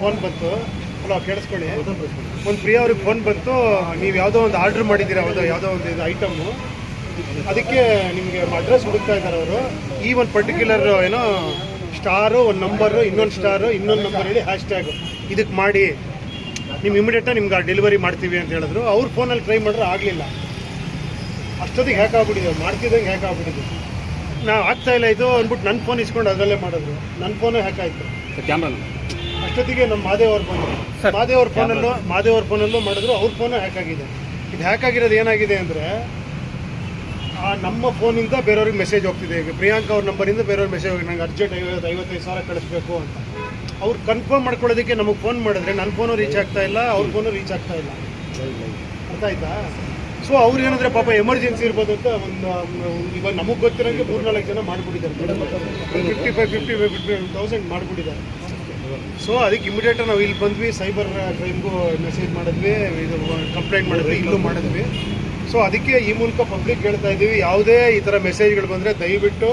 Phone ಬಂತು. Hello, ಕೇಳಿಸ್ಕೊಳ್ಳಿ. ಒಂದು ಪ್ರಿಯ ಅವ್ರಿಗೆ ಫೋನ್ ಬಂತು. ನೀವು ಯಾವುದೋ ಒಂದು ಆರ್ಡ್ರ್ ಮಾಡಿದ್ದೀರಾ, ಯಾವುದೋ ಯಾವುದೋ ಒಂದು ಇದು ಐಟಮ್ಮು ಅದಕ್ಕೆ ನಿಮಗೆ ಅಡ್ರೆಸ್ ಹುಡುಕ್ತಾ ಇದ್ದಾರೆ ಅವರು. ಈ ಒಂದು ಪರ್ಟಿಕ್ಯುಲರ್ ಏನೋ ಸ್ಟಾರು, ಒಂದು ನಂಬರು, ಇನ್ನೊಂದು ಸ್ಟಾರು, ಇನ್ನೊಂದು ನಂಬರ್ ಹೇಳಿ ಹ್ಯಾಶ್ ಟ್ಯಾಗು ಇದಕ್ಕೆ ಮಾಡಿ ನಿಮ್ಮ ಇಮಿಡಿಯೇಟಾಗಿ ನಿಮ್ಗೆ ಡೆಲಿವರಿ ಮಾಡ್ತೀವಿ ಅಂತ ಹೇಳಿದ್ರು. ಅವ್ರ ಫೋನಲ್ಲಿ ಟ್ರೈ ಮಾಡಿದ್ರೆ ಆಗಲಿಲ್ಲ. ಅಷ್ಟೊತ್ತಿಗೆ ಹ್ಯಾಕ್ ಆಗ್ಬಿಟ್ಟಿದೆ. ಮಾಡ್ತಿದ್ದಂಗೆ ಹ್ಯಾಕ್ ಆಗ್ಬಿಟ್ಟಿದೆ. ನಾವು ಆಗ್ತಾ ಇಲ್ಲ ಇದು ಅಂದ್ಬಿಟ್ಟು ನನ್ನ ಫೋನ್ ಇಸ್ಕೊಂಡು ಅದರಲ್ಲೇ ಮಾಡಿದ್ರು. ನನ್ನ ಫೋನೇ ಹ್ಯಾಕ್ ಆಯಿತು. ಕ್ಯಾಮ್ರಾ ಅಷ್ಟೊತ್ತಿಗೆ ನಮ್ಮ ಮಾದೇವ್ ಅವ್ರ ಫೋನ್ ಮಾದೇವ್ ಅವ್ರ ಫೋನಲ್ಲೂ ಮಾದೇವ್ ಅವ್ರ ಫೋನಲ್ಲೂ ಮಾಡಿದ್ರು ಅವ್ರ ಫೋನು ಹ್ಯಾಕ್ ಆಗಿದೆ. ಇದು ಹ್ಯಾಕ್ ಆಗಿರೋದು ಏನಾಗಿದೆ ಅಂದರೆ ಆ ನಮ್ಮ ಫೋನಿಂದ ಬೇರೆಯವ್ರಿಗೆ ಮೆಸೇಜ್ ಹೋಗ್ತಿದೆ. ಈಗ ಪ್ರಿಯಾಂಕಾ ಅವ್ರ ನಂಬರಿಂದ ಬೇರೆಯವ್ರ ಮೆಸೇಜ್ ಹೋಗಿ ನಂಗೆ ಅರ್ಜೆಂಟ್ ಐವತ್ತು ಐವತ್ತೈದು ಸಾವಿರ ಕಳಿಸ್ಬೇಕು ಅಂತ. ಅವ್ರು ಕನ್ಫರ್ಮ್ ಮಾಡ್ಕೊಳ್ಳೋದಕ್ಕೆ ನಮಗೆ ಫೋನ್ ಮಾಡಿದ್ರೆ ನನ್ನ ಫೋನು ರೀಚ್ ಆಗ್ತಾ ಇಲ್ಲ ಅವ್ರ ಫೋನು ರೀಚ್ ಆಗ್ತಾ ಇಲ್ಲ. ಅರ್ಥ ಆಯ್ತಾ? ಸೊ ಅವ್ರು ಏನಂದ್ರೆ ಪಾಪ ಎಮರ್ಜೆನ್ಸಿ ಇರ್ಬೋದು ಅಂತ ಒಂದು ಇವಾಗ ನಮಗೆ ಗೊತ್ತಿರೋಂಗೆ ಮೂರ್ನಾಲ್ಕು ಜನ ಮಾಡಿಬಿಟ್ಟಿದ್ದಾರೆ. Fifty five fifty five fifty thousand ಮಾಡಿಬಿಟ್ಟಿದ್ದಾರೆ. ಸೊ ಅದಕ್ಕೆ ಇಮಿಡಿಯೇಟ್ ನಾವು ಇಲ್ಲಿ ಬಂದ್ವಿ ಸೈಬರ್ ಕ್ರೈಮ್ಗೂ ಮೆಸೇಜ್ ಮಾಡಿದ್ವಿ ಇದು ಕಂಪ್ಲೇಂಟ್ ಮಾಡಿದ್ವಿ ಇಲ್ಲೂ ಮಾಡಿದ್ವಿ. ಸೊ ಅದಕ್ಕೆ ಈ ಮೂಲಕ ಪಬ್ಲಿಕ್ ಹೇಳ್ತಾ ಇದ್ದೀವಿ ಯಾವುದೇ ಈ ಥರ ಮೆಸೇಜ್ಗಳು ಬಂದರೆ ದಯವಿಟ್ಟು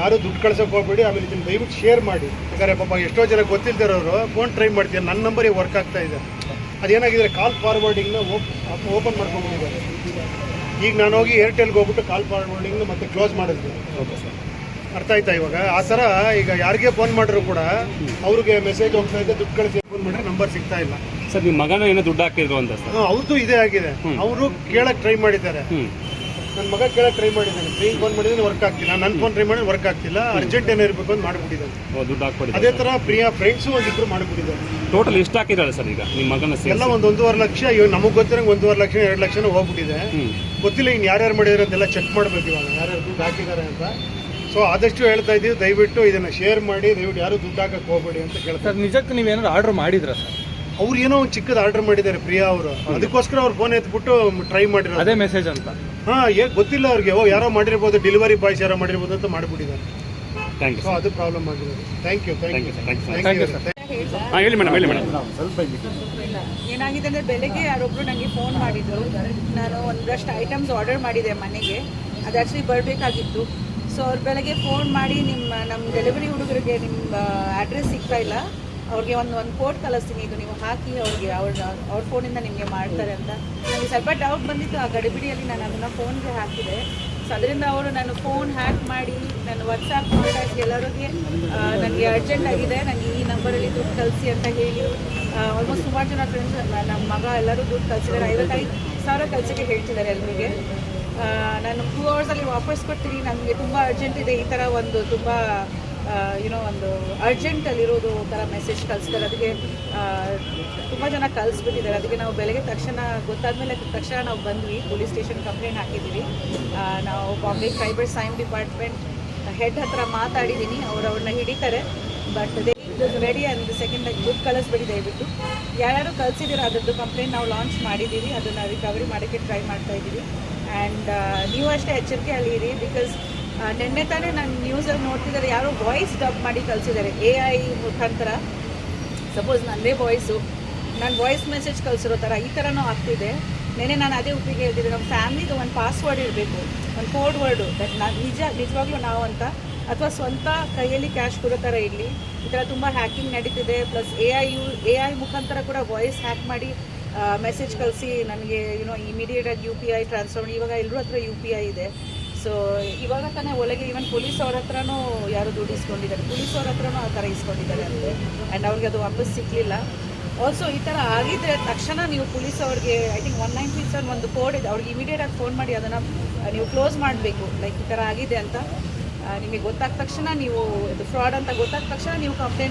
ಯಾರು ದುಡ್ಡು ಕಳ್ಸೋಕೆ ಹೋಗ್ಬೇಡಿ ಆಮೇಲೆ ಇದನ್ನು ದಯವಿಟ್ಟು ಶೇರ್ ಮಾಡಿ. ಯಾಕಂದರೆ ಪಾಪ ಎಷ್ಟೋ ಜನ ಗೊತ್ತಿಲ್ಲದಿರೋರು ಫೋನ್ ಟ್ರೈ ಮಾಡ್ತೀನಿ ನನ್ನ ನಂಬರಿಗೆ ವರ್ಕ್ ಆಗ್ತಾ ಇದೆ. ಅದೇನಾಗಿದೆ ಕಾಲ್ ಫಾರ್ವರ್ಡಿಂಗ್ನ ಓಪನ್ ಮಾಡ್ಕೊಂಡ್ಬಿಟ್ಟಿದ್ದಾರೆ ಈಗ ನಾನು ಹೋಗಿ ಏರ್ಟೆಲ್ಗೆ ಹೋಗ್ಬಿಟ್ಟು ಕಾಲ್ ಫಾರ್ವರ್ಡಿಂಗ್ನ ಮತ್ತೆ ಕ್ಲೋಸ್ ಮಾಡಿದ್ವಿ. ಓಕೆ ಸರ್ ಅರ್ಥ ಆಯ್ತಾ ಇವಾಗ? ಆ ಥರ ಈಗ ಯಾರಿಗೆ ಫೋನ್ ಮಾಡಿದ್ರು ಕೂಡ ಅವ್ರಿಗೆ ಮೆಸೇಜ್ ಹೋಗ್ತಾ ಇದೆ ದುಡ್ಡು ಕಳಿಸಿ ಫೋನ್ ಮಾಡಿದ್ರೆ ನಂಬರ್ ಸಿಗ್ತಾ ಇಲ್ಲ. ಸರ್ ನಿಮ್ಮ ಮಗನ ಏನೋ ದುಡ್ಡು ಹಾಕಿದ್ರು ಅಂತ ಸರ್. ಅವ್ರದ್ದು ಇದೇ ಆಗಿದೆ. ಅವರು ಕೇಳಕ್ ಟ್ರೈ ಮಾಡಿದ್ದಾರೆ. ನನ್ನ ಮಗ ಕೇಳಕ್ ಟ್ರೈ ಮಾಡಿದ್ದಾನೆ. ಫ್ರೀ ಫೋನ್ ಮಾಡಿದ್ರೆ ವರ್ಕ್ ಆಗ್ತಿಲ್ಲ. ನನ್ನ ಫೋನ್ ಟ್ರೈ ಮಾಡಿದ್ರೆ ವರ್ಕ್ ಆಗ್ತಿಲ್ಲ. ಅರ್ಜೆಂಟ್ ಏನೋ ಇರಬೇಕು ಅಂತ ಮಾಡಿಬಿಟ್ಟಿದ್ದಾನೆ. ಓ ದುಡ್ಡು ಹಾಕ್ಬಿಡಿ ಅದೇ ಥರ ಪ್ರಿಯಾ ಫ್ರೆಂಡ್ಸು ಒಂದಿಬ್ರು ಮಾಡಿಬಿಟ್ಟಿದ್ದಾರೆ. ಟೋಟಲ್ ಎಷ್ಟು ಹಾಕಿದ್ದಾರೆ ಸರ್ ಈಗ ನಿಮ್ಮ ಮಗನ ಎಲ್ಲ ಒಂದು ಒಂದೂವರೆ ಲಕ್ಷ ಇವಾಗ ನಮಗೆ ಗೊತ್ತಿರಂಗೆ ಒಂದೂವರೆ ಲಕ್ಷ ಎರಡು ಲಕ್ಷನೂ ಹೋಗ್ಬಿಟ್ಟಿದೆ. ಗೊತ್ತಿಲ್ಲ ಇನ್ನು ಯಾರ್ಯಾರು ಮಾಡಿದಾರೆ ಅಂತೆಲ್ಲ ಚೆಕ್ ಮಾಡ್ಬೇಕು ಇವಾಗ. ಯಾರ್ಯಾರು ದುಡ್ಡು ಹಾಕಿದ್ದಾರೆ ಅಂತ. ಸೊ ಆದಷ್ಟು ಹೇಳ್ತಾ ಇದ್ದೀವಿ. ದಯವಿಟ್ಟು ಇದನ್ನು ಶೇರ್ ಮಾಡಿ ದಯವಿಟ್ಟು ಯಾರು ದುಡ್ಡು ಹಾಕಕ್ಕೆ ಹೋಗಬೇಡಿ ಅಂತ ಕೇಳ್ತಾರೆ ಸರ್ ನಿಜಕ್ಕೆ ನೀವೇನಾದ್ರು ಆರ್ಡರ್ ಮಾಡಿದ್ರಾ ಸರ್? ಅವ್ರು ಏನೋ ಒಂದು ಚಿಕ್ಕದ ಆರ್ಡರ್ ಮಾಡಿದ್ದಾರೆ ಪ್ರಿಯಾ ಅವರು. ಅದಕ್ಕೋಸ್ಕರ ಅವ್ರು ಫೋನ್ ಎತ್ಬಿಟ್ಟು ಟ್ರೈ ಮಾಡಿರೋ ಅದೇ ಮೆಸೇಜ್ ಅಂತ. ಹಾ ಏನ್ ಗೊತ್ತಿಲ್ಲ ಅವ್ರಿಗೆ. ಓ ಯಾರೋ ಮಾಡಿರ್ಬೋದು ಡೆಲಿವರಿ ಬಾಯ್ಸ್ ಯಾರೋ ಮಾಡಿರ್ಬೋದು ಅಂತ ಮಾಡಿಬಿಟ್ಟಿದ್ದಾರೆ. ಥ್ಯಾಂಕ್ ಯು ಸೊ ಅದು ಪ್ರಾಬ್ಲಮ್ ಆಗಿರೋದು. Thank you thank you thank you sir ಹಾಂ ಹೇಳಿ ಮೇಡಮ್ ಹೇಳಿ ಮೇಡಮ್ ಸ್ವಲ್ಪ ಏನಾಗಿದೆ ಅಂದರೆ ಬೆಳಗ್ಗೆ ಯಾರೊಬ್ರು ನನಗೆ ಫೋನ್ ಮಾಡಿದ್ರು. ನಾನು ಒಂದಷ್ಟು ಐಟಮ್ಸ್ ಆರ್ಡರ್ ಮಾಡಿದೆ ಮನೆಗೆ. ಅದು ಆ್ಯಕ್ಚುಲಿ ಬರಬೇಕಾಗಿತ್ತು. ಸೊ ಅವ್ರ ಬೆಳಗ್ಗೆ ಫೋನ್ ಮಾಡಿ ನಿಮ್ಮ ನಮ್ಮ ಡೆಲಿವರಿ ಹುಡುಗರಿಗೆ ನಿಮ್ಮ ಅಡ್ರೆಸ್ ಸಿಗ್ತಾ ಇಲ್ಲ. ಅವ್ರಿಗೆ ಒಂದು ಒಂದು ಕೋಟ್ ಕಳಿಸ್ತೀನಿ. ಇದು ನೀವು ಹಾಕಿ ಅವ್ರಿಗೆ, ಅವ್ರ ಅವ್ರ ಫೋನಿಂದ ನಿಮಗೆ ಮಾಡ್ತಾರೆ ಅಂತ. ನನಗೆ ಸ್ವಲ್ಪ ಡೌಟ್ ಬಂದಿತ್ತು. ಆ ಗಡಿಬಿಡಿಯಲ್ಲಿ ನಾನು ಅದನ್ನು ಫೋನ್ಗೆ ಹಾಕಿದೆ. ಸೊ ಅದರಿಂದ ಅವರು ನಾನು ಫೋನ್ ಹ್ಯಾಕ್ ಮಾಡಿ, ನಾನು ವಾಟ್ಸಪ್ ಕಾಂಟ್ಯಾಕ್ಟ್ ಎಲ್ಲರಿಗೆ ನನಗೆ ಅರ್ಜೆಂಟ್ ಆಗಿದೆ. ನನಗೆ ಈ ನಂಬರಲ್ಲಿ ದುಡ್ಡು ಕಳಿಸಿ ಅಂತ ಹೇಳಿ ಆಲ್ಮೋಸ್ಟ್ ಸುಮಾರು ಜನ ಫ್ರೆಂಡ್ಸ್ ನಮ್ಮ ಮಗ ಎಲ್ಲರೂ ದುಡ್ಡು ಕಳಿಸಿದ್ದಾರೆ. ಐವತ್ತೈದು ಸಾವಿರ ಕಳಿಸೋಕ್ಕೆ ಹೇಳ್ತಿದ್ದಾರೆ ಎಲ್ಲರಿಗೆ ನಾನು ಟೂ ಅವರ್ಸಲ್ಲಿ ವಾಪಸ್ ಕೊಡ್ತೀನಿ. ನನಗೆ ತುಂಬ ಅರ್ಜೆಂಟ್ ಇದೆ ಈ ಥರ ಒಂದು ತುಂಬ ಏನೋ ಒಂದು ಅರ್ಜೆಂಟಲ್ಲಿರೋದು ಥರ ಮೆಸೇಜ್ ಕಳಿಸ್ತಾರೆ. ಅದಕ್ಕೆ ತುಂಬ ಜನ ಕಳಿಸ್ಬಿಟ್ಟಿದ್ದಾರೆ. ಅದಕ್ಕೆ ನಾವು ಬೆಳಗ್ಗೆ ತಕ್ಷಣ, ಗೊತ್ತಾದ್ಮೇಲೆ ತಕ್ಷಣ ನಾವು ಬಂದ್ವಿ. ಪೊಲೀಸ್ ಸ್ಟೇಷನ್ ಕಂಪ್ಲೇಂಟ್ ಹಾಕಿದ್ದೀವಿ. ನಾವು ಬಾಂಬೆ ಸೈಬರ್ ಸೈಮ್ ಡಿಪಾರ್ಟ್ಮೆಂಟ್ ಹೆಡ್ ಹತ್ರ ಮಾತಾಡಿದ್ದೀನಿ. ಅವ್ರು ಅವ್ರನ್ನ ಹಿಡಿತಾರೆ. But they ready and second ದುಡ್ಡು ಕಳಿಸ್ಬಿಡಿ ದಯವಿಟ್ಟು. ಯಾರ್ಯಾರು ಕಳಿಸಿದಿರೋ ಅದರದ್ದು ಕಂಪ್ಲೇಂಟ್ ನಾವು ಲಾಂಚ್ ಮಾಡಿದ್ದೀವಿ. ಅದನ್ನು ರಿಕವರಿ ಮಾಡೋಕ್ಕೆ ಟ್ರೈ ಮಾಡ್ತಾ ಇದ್ದೀವಿ. ಆ್ಯಂಡ್ ನೀವು ಅಷ್ಟೇ ಎಚ್ಚರಿಕೆ ಅಲ್ಲಿರಿ ಬಿಕಾಸ್ ನಿನ್ನೆ ತಾನೇ ನಾನು ನ್ಯೂಸಲ್ಲಿ ನೋಡ್ತಿದ್ದಾರೆ, ಯಾರೋ ವಾಯ್ಸ್ ಡಬ್ ಮಾಡಿ ಕಳಿಸಿದ್ದಾರೆ ಎ ಐ ಮುಖಾಂತರ. ಸಪೋಸ್ ನನ್ನದೇ ವಾಯ್ಸು ನಾನು ವಾಯ್ಸ್ ಮೆಸೇಜ್ ಕಳಿಸಿರೋ ಥರ ಈ ಥರನೂ ಆಗ್ತಿದೆ. ನೆನೆ ನಾನು ಅದೇ ಉಪ್ಪಿಗೆ ಹೇಳ್ತಿದ್ದೆ ನಮ್ಮ ಫ್ಯಾಮಿಲಿದು ಒಂದು ಪಾಸ್ವರ್ಡ್ ಇರಬೇಕು, ಒಂದು ಕೋಡ್ ವರ್ಡು ದಟ್ ನಾನು ನಿಜ, ನಿಜವಾಗ್ಲೂ ನಾವು ಅಂತ, ಅಥವಾ ಸ್ವಂತ ಕೈಯಲ್ಲಿ ಕ್ಯಾಶ್ ಕೊಡೋ ಥರ ಇರಲಿ. ಈ ಥರ ತುಂಬ ಹ್ಯಾಕಿಂಗ್ ನಡೀತಿದೆ plus A I you A I ಮುಖಾಂತರ ಕೂಡ ವಾಯ್ಸ್ ಹ್ಯಾಕ್ ಮಾಡಿ ಮೆಸೇಜ್ ಕಳಿಸಿ ನನಗೆ ಯುನೋ ಇಮಿಡಿಯೇಟಾಗಿ ಯು ಪಿ ಐ ಟ್ರಾನ್ಸ್ಫರ್ ಇವಾಗ ಎಲ್ಲರೂ ಹತ್ರ ಯು ಪಿ ಐ ಇದೆ. ಸೊ ಇವಾಗ ತಾನೇ ಒಳಗೆ ಈವನ್ ಪೊಲೀಸ್ ಅವ್ರ ಹತ್ರನೂ ಯಾರು ದುಡ್ಡು ಇಸ್ಕೊಂಡಿದ್ದಾರೆ ಪೊಲೀಸ್ ಅವ್ರ ಹತ್ರನೂ ಆ ಥರ ಇಸ್ಕೊಂಡಿದ್ದಾರೆ ಅಂತೆ. ಆ್ಯಂಡ್ ಅವ್ರಿಗೆ ಅದು ವಾಪಸ್ ಸಿಕ್ಕಲಿಲ್ಲ ಆಲ್ಸೋ ಈ ಥರ ಆಗಿದ್ರೆ ತಕ್ಷಣ ನೀವು ಪೊಲೀಸ್ ಅವ್ರಿಗೆ I think one nine six ಒಂದು ಕೋಡ್ ಇದೆ. ಅವ್ರಿಗೆ ಇಮಿಡಿಯೇಟಾಗಿ ಫೋನ್ ಮಾಡಿ ಅದನ್ನು ನೀವು ಕ್ಲೋಸ್ ಮಾಡಬೇಕು. ಲೈಕ್ ಈ ಥರ ಆಗಿದೆ ಅಂತ. ನಿಮಗೆ ಗೊತ್ತಾದ ತಕ್ಷಣ ನೀವು, ಇದು ಫ್ರಾಡ್ ಅಂತ ಗೊತ್ತಾದ ತಕ್ಷಣ ನೀವು ಕಂಪ್ಲೇಂಟ್